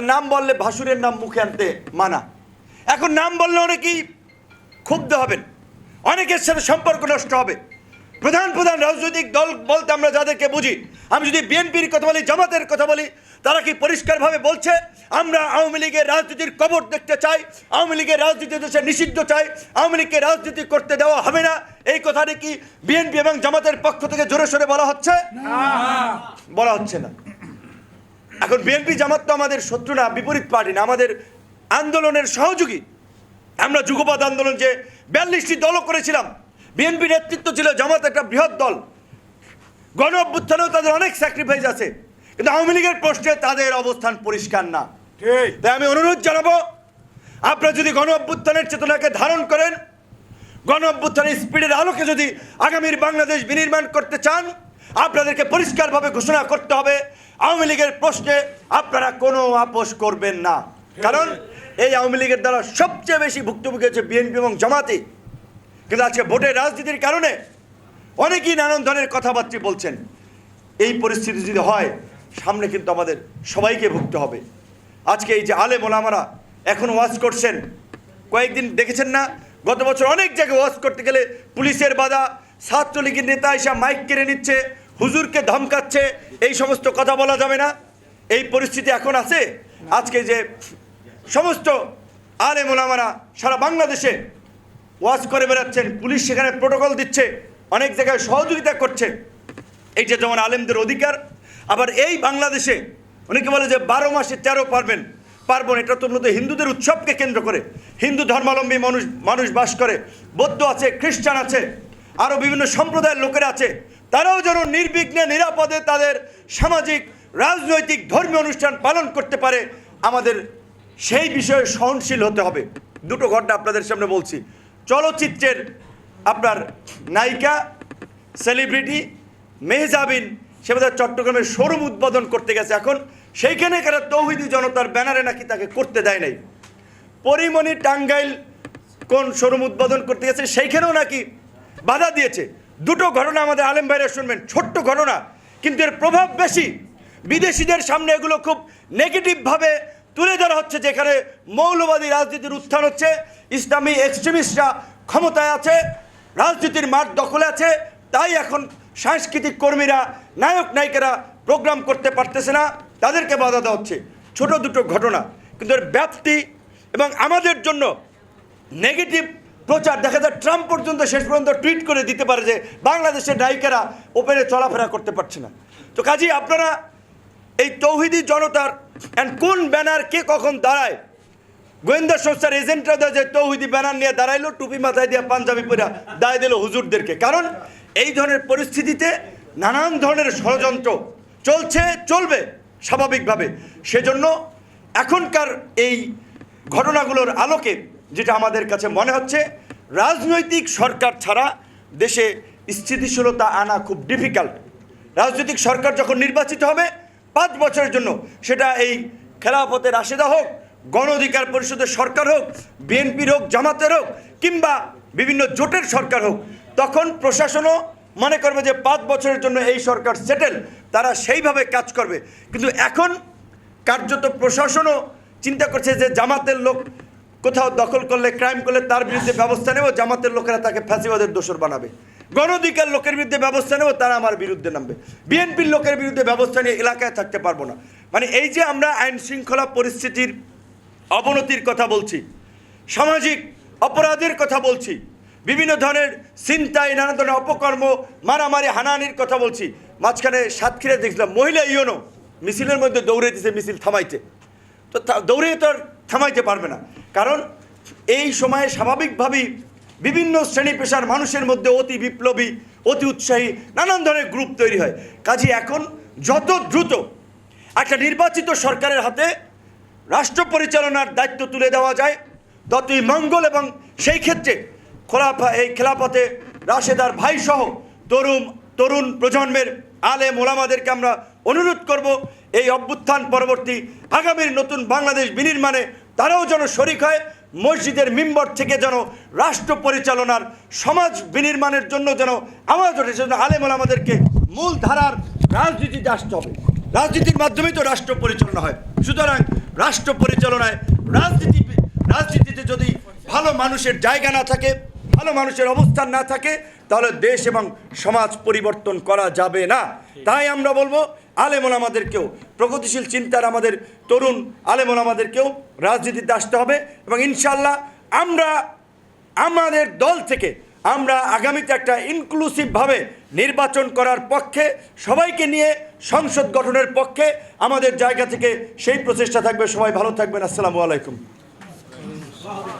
নাম বললে ভাসুরের নাম মুখে আনতে মানা। এখন নাম বললে অনেকেই ক্ষুব্ধ হবেন। অনেকের সাথে সম্পর্ক নষ্ট হবে। প্রধান প্রধান রাজনৈতিক দল বলতে আমরা যাদেরকে বুঝি আমি যদি বিএনপির কথা বলি জামাতের কথা বলি তারা কি পরিষ্কারভাবে বলছে আমরা আওয়ামী লীগের রাজনীতির কবর দেখতে চাই আওয়ামী লীগের রাজনীতি দেশে নিষিদ্ধ চাই আওয়ামী লীগকে রাজনীতি করতে দেওয়া হবে না এই কথাটি কি বিএনপি এবং জামাতের পক্ষ থেকে জোরে সোরে বলা হচ্ছে? বলা হচ্ছে না। এখন বিএনপি জামাত তো আমাদের শত্রু না বিপরীত পার্টি না আমাদের আন্দোলনের সহযোগী। আমরা যুগপৎ আন্দোলন যে বিয়াল্লিশটি দলও করেছিলাম বিএনপি নেতৃত্ব ছিল জামাত একটা বৃহৎ দল। গণ অভ্যুত্থানেও তাদের অনেক স্যাক্রিফাইস আছে কিন্তু আওয়ামী লীগের প্রশ্নে তাদের অবস্থান পরিষ্কার না। ঠিক। তাই আমি অনুরোধ জানাব আপনারা যদি গণ অভ্যুত্থানের চেতনাকে ধারণ করেন গণ অভ্যুত্থানের স্পিডের আলোকে যদি আগামীর বাংলাদেশ বিনির্মাণ করতে চান আপনাদেরকে পরিষ্কারভাবে ঘোষণা করতে হবে, আওয়ামী লীগের প্রশ্নে আপনারা কোনো আপোষ করবেন না। কারণ এই আওয়ামী লীগের দ্বারা সবচেয়ে বেশি ভুক্তভোগী হচ্ছে বিএনপি এবং জামাতি। কিন্তু আজকে ভোটের রাজনীতির কারণে অনেকেই নানান ধরনের কথাবার্তা বলছেন। এই পরিস্থিতি যদি হয়, সামনে কিন্তু আমাদের সবাইকে ভুগতে হবে। আজকে এই যে আলে মোলামারা এখন ওয়াজ করছেন, কয়েকদিন দেখেছেন না? গত বছর অনেক জায়গায় ওয়াজ করতে গেলে পুলিশের বাধা, ছাত্রলীগের নেতা এসে মাইক কেড়ে নিচ্ছে হুজুরকে ধমকাচ্ছে, এই সমস্ত কথা বলা যাবে না। এই পরিস্থিতি এখন আছে। আজকে যে সমস্ত আলে মোলামারা সারা বাংলাদেশে ওয়াজ করে বেড়াচ্ছেন, পুলিশ সেখানে প্রোটোকল দিচ্ছে, অনেক জায়গায় সহযোগিতা করছে। এইটা যেমন আলেমদের অধিকার, আবার এই বাংলাদেশে অনেকে বলে যে বারো মাসে তেরো পারবেন। পার্বণ এটা তো মূলত হিন্দুদের উৎসবকে কেন্দ্র করে। হিন্দু ধর্মাবলম্বী মানুষ মানুষ বাস করে, বৌদ্ধ আছে, খ্রিস্টান আছে আরও বিভিন্ন সম্প্রদায়ের লোকেরা আছে। তারাও যেন নির্বিঘ্নে, নিরাপদে তাদের সামাজিক, রাজনৈতিক, ধর্মীয় অনুষ্ঠান পালন করতে পারে, আমাদের সেই বিষয়ে সহনশীল হতে হবে। দুটো ঘটনা আপনাদের সামনে বলছি। চলচ্চিত্রের আপনার নায়িকা, সেলিব্রিটি মেহজাবিন, সে বোধহয় চট্টগ্রামের শোরুম উদ্বোধন করতে গেছে এখন। সেইখানে কারা তৌহিদি জনতার ব্যানারে নাকি তাকে করতে দেয় নাই? পরিমণি টাঙ্গাইল কোন শোরুম উদ্বোধন করতে গেছে, সেইখানেও নাকি বাধা দিয়েছে। দুটো ঘটনা আমাদের আলেম ভাইরা শুনবেন, ছোট্ট ঘটনা। কিন্তু এর প্রভাব বেশি। বিদেশিদের সামনে এগুলো খুব নেগেটিভভাবে তুলে ধরা হচ্ছে, যেখানে মৌলবাদী রাজনীতির উত্থান হচ্ছে, ইসলামী এক্সট্রিমিস্টরা ক্ষমতায় আছে, রাজনীতির মাঠ দখলে আছে, তাই এখন সাংস্কৃতিক কর্মীরা, নায়ক নায়িকারা প্রোগ্রাম করতে পারতেছে না, তাদেরকে বাধা দেওয়া হচ্ছে। ছোট দুটো ঘটনা। কিন্তু এর ব্যাপ্তি এবং আমাদের জন্য নেগেটিভ প্রচার দেখা যায় ট্রাম্প পর্যন্ত শেষ পর্যন্ত টুইট করে দিতে পারে যে বাংলাদেশের নায়িকারা ওপেনে চলাফেরা করতে পারছে না। তো কাজেই আপনারা এই তৌহিদি জনতার অ্যান্ড কোন ব্যানার কে কখন দাঁড়ায়? গোয়েন্দা সংস্থার এজেন্টরা যে তৌহিদি ব্যানার নিয়ে দাঁড়াইলো, টুপি মাথায় দিয়ে পাঞ্জাবি পরে দায় দিল হুজুরদেরকে। কারণ এই ধরনের পরিস্থিতিতে নানান ধরনের ষড়যন্ত্র চলছে, চলবে স্বাভাবিকভাবে। সেজন্য এখনকার এই ঘটনাগুলোর আলোকে যেটা আমাদের কাছে মনে হচ্ছে, রাজনৈতিক সরকার ছাড়া দেশে স্থিতিশীলতা আনা খুব ডিফিকাল্ট রাজনৈতিক সরকার যখন নির্বাচিত হবে, পাঁচ বছরের জন্য সেটা এই খেলাফতের রাশেদা হোক, গণ অধিকার পরিষদের সরকার হোক, বিএনপির হোক, জামাতের হোক, কিংবা বিভিন্ন জোটের সরকার হোক, তখন প্রশাসনও মনে করবে যে পাঁচ বছরের জন্য এই সরকার সেটেল তারা সেইভাবে কাজ করবে। কিন্তু এখন কার্যত প্রশাসনও চিন্তা করছে যে জামাতের লোক কোথাও দখল করলে ক্রাইম করলে তার বিরুদ্ধে ব্যবস্থা নেব, জামাতের লোকেরা তাকে ফ্যাসিবাদের দোষর বানাবে। গণ অধিকার লোকের বিরুদ্ধে ব্যবস্থা নেব, তারা আমার বিরুদ্ধে নামবে। বিএনপির লোকের বিরুদ্ধে ব্যবস্থা নিয়ে এলাকায় থাকতে পারব না। মানে এই যে আমরা আইন শৃঙ্খলা পরিস্থিতির অবনতির কথা বলছি, সামাজিক অপরাধের কথা বলছি, বিভিন্ন ধরনের চিন্তায় নানা ধরনের অপকর্ম, মারামারি, হানাহানির কথা বলছি, মাঝখানে সাতক্ষীরা দেখছিলাম মহিলা ইয়নো মিছিলের মধ্যে দৌড়ে দিছে মিছিল থামাইতে। তো দৌড়ে তো থামাইতে পারবে না। কারণ এই সময়ে স্বাভাবিকভাবেই বিভিন্ন শ্রেণি পেশার মানুষের মধ্যে অতি বিপ্লবী, অতি উৎসাহী, নানান ধরনের গ্রুপ তৈরি হয়। কাজে এখন যত দ্রুত একটা নির্বাচিত সরকারের হাতে রাষ্ট্র পরিচালনার দায়িত্ব তুলে দেওয়া যায়, ততই মঙ্গল এবং সেই ক্ষেত্রে খোলাফা, এই খেলাপথে রাশেদার ভাইসহ তরুণ তরুণ প্রজন্মের আলেম ওলামাদেরকে আমরা অনুরোধ করব, এই অভ্যুত্থান পরবর্তী আগামীর নতুন বাংলাদেশ বিনির্মাণে তারাও যেন শরিক হয়, মসজিদের মিম্বর থেকে যেন রাষ্ট্র পরিচালনার, সমাজ বিনির্মাণের জন্য যেন আওয়াজ ওঠে সেজন্য আলেম ওলামাদেরকে মূল ধারার রাজনীতিতে আসতে হবে। রাজনীতির মাধ্যমেই তো রাষ্ট্র পরিচালনা হয়। সুতরাং রাষ্ট্র পরিচালনায় রাজনীতি, রাজনীতিতে যদি ভালো মানুষের জায়গা না থাকে, ভালো মানুষের অবস্থান না থাকে, তাহলে দেশ এবং সমাজ পরিবর্তন করা যাবে না। তাই আমরা বলব আলেমন আমাদেরকেও, প্রগতিশীল চিন্তার আমাদের তরুণ আলেমন আমাদেরকেও রাজনীতিতে আসতে হবে এবং ইনশাল্লাহ আমরা আমাদের দল থেকে আমরা আগামীতে একটা ইনক্লুসিভভাবে নির্বাচন করার পক্ষে, সবাইকে নিয়ে সংসদ গঠনের পক্ষে আমাদের জায়গা থেকে সেই প্রচেষ্টা থাকবে। সবাই ভালো থাকবেন। আসসালামু আলাইকুম।